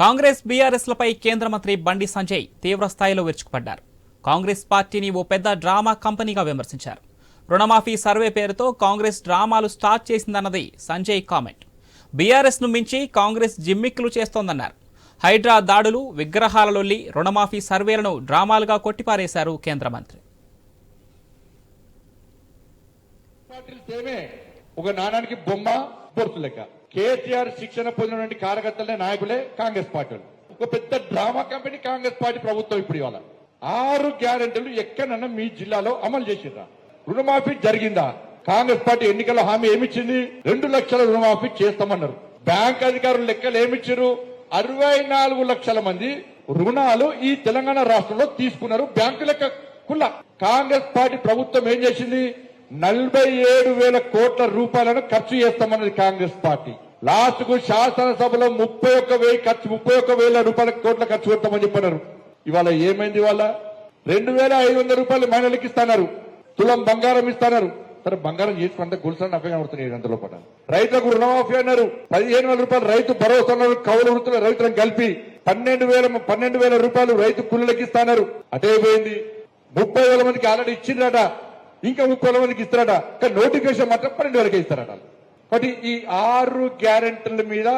కాంగ్రెస్ బీఆర్ఎస్లపై కేంద్ర మంత్రి బండి సంజయ్ తీవ్రస్థాయిలో విరుచుకుపడ్డారు. కాంగ్రెస్ పార్టీని ఓ పెద్ద డ్రామా కంపెనీగా విమర్శించారు. రుణమాఫీ సర్వే పేరుతో కాంగ్రెస్ డ్రామాలు స్టార్ట్ చేసిందన్నది సంజయ్ కామెంట్. బీఆర్ఎస్ను మించి కాంగ్రెస్ జిమ్మిక్కులు చేస్తోందన్నారు. హైడ్రా దాడులు విగ్రహాలలోల్లి రుణమాఫీ సర్వేలను డ్రామాలుగా కొట్టిపారేశారు కేంద్ర మంత్రి. ఒక నాణానికి బొమ్మ బొరుసు లెక్క. కేసీఆర్ శిక్షణ పొందినటువంటి కార్యకర్తలే నాయకులే కాంగ్రెస్ పార్టీ ఒక పెద్ద డ్రామా కంపెనీ కాంగ్రెస్ పార్టీ ప్రభుత్వం ఇప్పుడు ఇవాళ. ఆరు గ్యారెంటీలు ఎక్కడన్నా మీ జిల్లాలో అమలు చేసిందా రుణమాఫీ జరిగిందా? కాంగ్రెస్ పార్టీ ఎన్నికల్లో హామీ ఏమిచ్చింది? రెండు లక్షల రుణమాఫీ చేస్తామన్నారు. బ్యాంక్ అధికారులు లెక్కలు ఏమిచ్చారు? అరవై నాలుగు లక్షల మంది రుణాలు ఈ తెలంగాణ రాష్ట్రంలో తీసుకున్నారు బ్యాంకు లెక్క కుల్ల కాంగ్రెస్ పార్టీ ప్రభుత్వం ఏం చేసింది? నలభై ఏడు వేల కోట్ల రూపాయలను ఖర్చు చేస్తామన్నది కాంగ్రెస్ పార్టీ. లాస్ట్కు శాసనసభలో ముప్పై ఒక్క వెయ్యి ఖర్చు ముప్పై ఒక్క వేల రూపాయల కోట్ల ఖర్చు పెడతామని చెప్పినారు. ఇవాళ ఏమైంది ఇవాళ? రెండు వేల ఐదు వందల రూపాయలు మహిళలకు ఇస్తున్నారు. తులం బంగారం ఇస్తున్నారు. సరే బంగారం చేసుకుంటే గుల్సన్ నఫే కనబడుతున్నాయి ఏడు వందల రూపాయలు రైతులకు రుణమాఫీ అన్నారు. పదిహేను వేల రూపాయలు రైతు భరోసా కౌలు వృత్తుల రైతులను కలిపి పన్నెండు వేల పన్నెండు వేల రూపాయలు రైతు కూలీలకు ఇస్తున్నారు. అదే పోయింది. ముప్పై వేల మందికి ఆల్రెడీ ఇచ్చిందట ఇంకా ముప్పై వేల మందికి ఇస్తారట. కానీ నోటిఫికేషన్ మాత్రం పన్నెండు వేలకే ఇస్తారట. కాబట్టి ఈ ఆరు గ్యారెంటీల మీద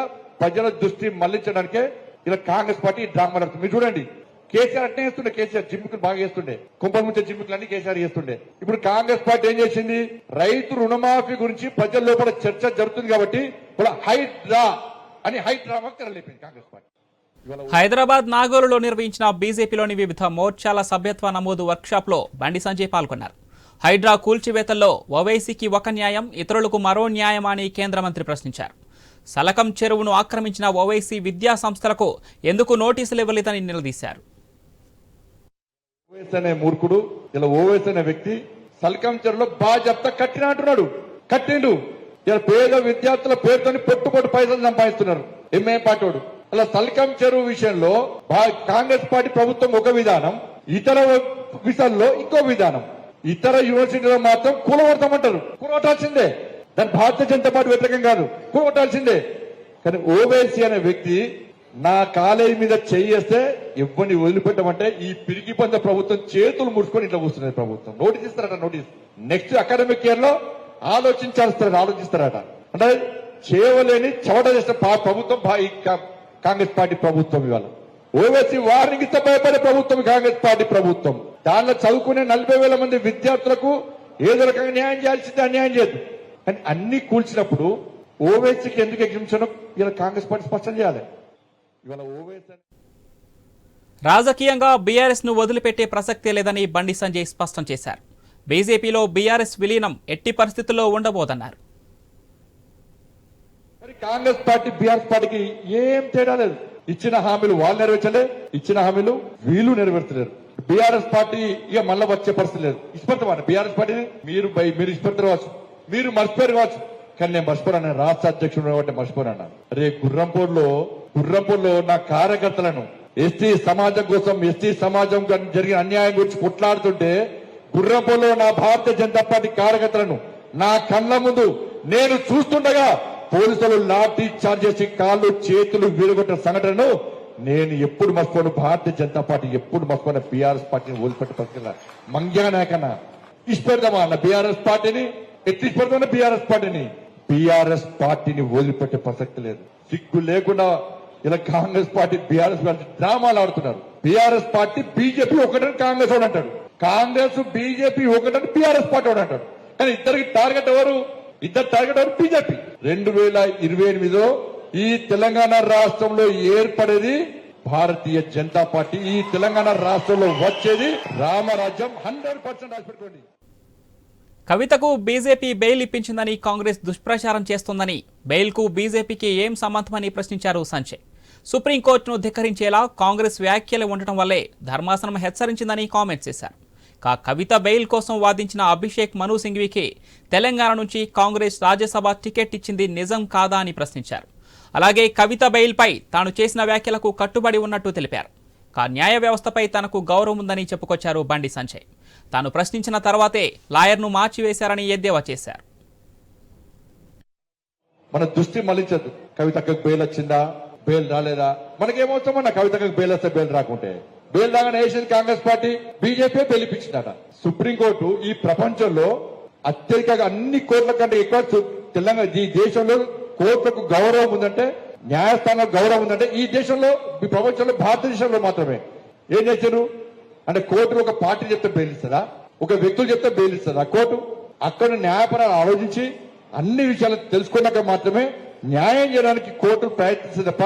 ప్రజల దృష్టి మళ్ళించడానికే ఇలా కాంగ్రెస్ పార్టీ డ్రామా నడుస్తుంది మీరు చూడండి. కేసీఆర్ అట్నే చేస్తుండే. కేసీఆర్ జిమ్ముకులు బాగా చేస్తుండే. కుంపల ముంచే జిమ్ముకులు అన్ని కేసీఆర్ చేస్తుండే. ఇప్పుడు కాంగ్రెస్ పార్టీ ఏం చేసింది? రైతు రుణమాఫీ గురించి ప్రజల లోపల చర్చ జరుగుతుంది కాబట్టి ఇప్పుడు హై డ్రా అని హై డ్రామాకి తెరలేపింది కాంగ్రెస్ పార్టీ. హైదరాబాద్ నాగోలులో నిర్వహించిన బీజేపీలోని వివిధ మోర్చాల సభ్యత్వ నమోదు వర్క్షాప్లో బండి సంజయ్ పాల్గొన్నారు. హైడ్రా కూల్చివేతల్లో ఓవైసీకి ఒక న్యాయం ఇతరులకు మరో న్యాయం అని కేంద్ర మంత్రి ప్రశ్నించారు. సలకం చెరువును ఆక్రమించిన ఓవైసీ విద్యా సంస్థలకు ఎందుకు నోటీసులు ఇవ్వలేదని నిలదీశారు. ఓవైస్ అనే మూర్ఖుడు ఇలా ఓవైస్ అనే వ్యక్తి సల్కం చెరువులో బాధ్యత కట్టిన అంటున్నాడు. కట్టిండు. ఇలా పేద విద్యార్థుల పేరుతోని పొట్టుపొట్టు పైసలు సంపాదిస్తున్నారు. ఎంఏ పాటోడు. అలా సల్కం చెరువు విషయంలో కాంగ్రెస్ పార్టీ ప్రభుత్వం ఒక విధానం ఇతర విషయాల్లో ఇంకో విధానం. ఇతర యూనివర్సిటీలో మాత్రం కూలగొడతామంటారు కూలగొట్టాల్సిందే. దాని భారతీయ జనతా పార్టీ వ్యతిరేకం కాదు. కూలగొట్టాల్సిందే. కానీ ఓవైసీ అనే వ్యక్తి నా కాలేజీ మీద చేయేస్తే ఇవ్వని వదిలిపెట్టమంటే ఈ పిరికి పంద ప్రభుత్వం చేతులు ముడుచుకొని ఇట్లా కూర్చున్నది ప్రభుత్వం. నోటీస్ ఇస్తారట నోటీస్. నెక్స్ట్ అకాడమిక్ ఇయర్లో ఆలోచించాల్స్తారట ఆలోచిస్తారట. అంటే చేయలేని చవట చేసిన పా- ప్రభుత్వం కా- కాంగ్రెస్ పార్టీ ప్రభుత్వం ఇవాళ. ఓవైసీ వారిని ఇస్తే భయపడే ప్రభుత్వం కాంగ్రెస్ పార్టీ ప్రభుత్వం. దానిలో చదువుకునే నలభై వేల మంది విద్యార్థులకు ఏదో రకంగా న్యాయం చేయాల్సిందే అన్యాయం చేయదు కానీ అన్ని కూల్చినప్పుడు ఓవైసీకి ఎందుకు ఎగ్జిబిషన్ ఇలా కాంగ్రెస్ పార్టీ స్పష్టం చేయాలి. ఇవాళ ఓవైసీ రాజకీయంగా బీఆర్ఎస్ను వదిలిపెట్టే ప్రసక్తే లేదని బండి సంజయ్ స్పష్టం చేశారు. బీజేపీలో బీఆర్ఎస్ విలీనం ఎట్టి పరిస్థితుల్లో ఉండబోదన్నారు. మరి కాంగ్రెస్ పార్టీ బీఆర్ఎస్ పార్టీకి ఏం తేడా లేదు. ఇచ్చిన హామీలు వాళ్ళు నెరవేర్చలే ఇచ్చిన హామీలు వీళ్ళు నెరవేర్చలేరు. బీఆర్ఎస్ పార్టీ ఇక మళ్ళీ వచ్చే పరిస్థితి లేదు. ఇష్టపడతామని బీఆర్ఎస్ పార్టీని మీరు బై- మీరు ఇష్టపడతారు కావచ్చు. మీరు మర్చిపోయారు కావచ్చు. కానీ నేను మర్చిపోరాను రాష్ట్ర అధ్యక్షుడు కాబట్టి మర్చిపోయాను అన్నాను. రే గుర్రంపూర్లో గుర్రంపూర్లో నా కార్యకర్తలను ఎస్టీ సమాజం కోసం ఎస్టీ సమాజం జరిగిన అన్యాయం గురించి కొట్లాడుతుంటే గుర్రంపూర్లో నా భారతీయ జనతా పార్టీ కార్యకర్తలను నా కళ్ళ ముందు నేను చూస్తుండగా పోలీసులు లాఠీ చార్జ్ చేసి కాళ్ళు చేతులు విరగొట్టిన సంఘటనను నేను ఎప్పుడు మర్చిపోను భారతీయ జనతా పార్టీ ఎప్పుడు మర్చిపోయిన బీఆర్ఎస్ పార్టీని వదిలిపెట్టి పక్కన మంగ్యా నాయకన్నా ఇష్టపెడదామా అన్న బీఆర్ఎస్ పార్టీని? ఎట్టి ఇష్టపెడతామన్న బీఆర్ఎస్ పార్టీని? బీఆర్ఎస్ పార్టీని వదిలిపెట్టే ప్రసక్తి లేదు. సిగ్గు లేకుండా ఇలా కాంగ్రెస్ పార్టీ బీఆర్ఎస్ పార్టీ డ్రామాలు ఆడుతున్నారు. బీఆర్ఎస్ పార్టీ బీజేపీ ఒకటని కాంగ్రెస్ వాడు అంటాడు. కాంగ్రెస్ బీజేపీ ఒకటని బీఆర్ఎస్ పార్టీ వాడు అంటాడు. కానీ ఇద్దరికి టార్గెట్ ఎవరు? ఇద్దరు టార్గెట్ ఎవరు? బీజేపీ. రెండు వేల ఇరవై ఎనిమిదిలో ఈ తెలంగాణ రాష్ట్రంలో ఏర్పడేది భారతీయ జనతా పార్టీ. ఈ తెలంగాణ రాష్ట్రంలో వచ్చేది రామరాజ్యం హండ్రెడ్ పర్సెంట్ రాసిపెట్టుకోండి. కవితకు బీజేపీ బెయిల్ ఇప్పించిందని కాంగ్రెస్ దుష్ప్రచారం చేస్తోందని బెయిల్కు బీజేపీకి ఏం సంబంధమని ప్రశ్నించారు సంజయ్ సుప్రీంకోర్టును ధిక్కరించేలా కాంగ్రెస్ వ్యాఖ్యలు ఉండటం వల్లే ధర్మాసనం హెచ్చరించిందని కామెంట్స్ చేశారు. కా కవిత బెయిల్ కోసం వాదించిన అభిషేక్ మను సింఘ్వికి తెలంగాణ నుంచి కాంగ్రెస్ రాజ్యసభ టికెట్ ఇచ్చింది నిజం కాదా అని ప్రశ్నించారు. అలాగే కవిత బెయిల్పై తాను చేసిన వ్యాఖ్యలకు కట్టుబడి ఉన్నట్టు తెలిపారు. కా న్యాయ వ్యవస్థపై తనకు గౌరవం ఉందని చెప్పుకొచ్చారు బండి సంజయ్. తాను ప్రశ్నించిన తర్వాతే లాయర్ను మార్చివేశారని ఎద్దేవా చేశారు. మన దృష్టి మళ్ళించదు. కవితకు బెయిల్ వచ్చిందా బెయిల్ రాలేదా? మనకేమవుతామో నా కవితకు బెయిల్ వస్తే బెయిల్ రాకుంటే? బెయిల్ రాగానే ఏషియన్ కాంగ్రెస్ పార్టీ బీజేపీ బెలిపించిందట. సుప్రీంకోర్టు ఈ ప్రపంచంలో అత్యధికంగా అన్ని కోర్టుల కంటే ఎక్కువ తెలంగాణ ఈ దేశంలో కోర్టుకు గౌరవం ఉందంటే న్యాయస్థానాలకు గౌరవం ఉందంటే ఈ దేశంలో ఈ ప్రపంచంలో భారతదేశంలో మాత్రమే. ఏం చేశారు అంటే కోర్టు ఒక పార్టీ చెప్తే బెదిరిస్తుందా ఇస్తుందా ఒక వ్యక్తులు చెప్తే బెయిల్ ఇస్తుందా కోర్టు అక్కడ న్యాయపరాలు ఆలోచించి అన్ని విషయాలు తెలుసుకున్నాక మాత్రమే న్యాయం చేయడానికి కోర్టు ప్రయత్నిస్తుంది తప్ప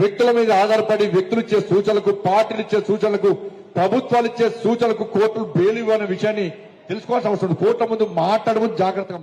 వ్యక్తుల మీద ఆధారపడి వ్యక్తులు ఇచ్చే సూచనలకు పార్టీలు ఇచ్చే సూచనలకు ప్రభుత్వాలు ఇచ్చే సూచనలకు కోర్టులు బెయిల్ ఇవ్వనే విషయాన్ని తెలుసుకోవాల్సిన అవసరం కోర్టుల ముందు మాట్లాడము జాగ్రత్తగా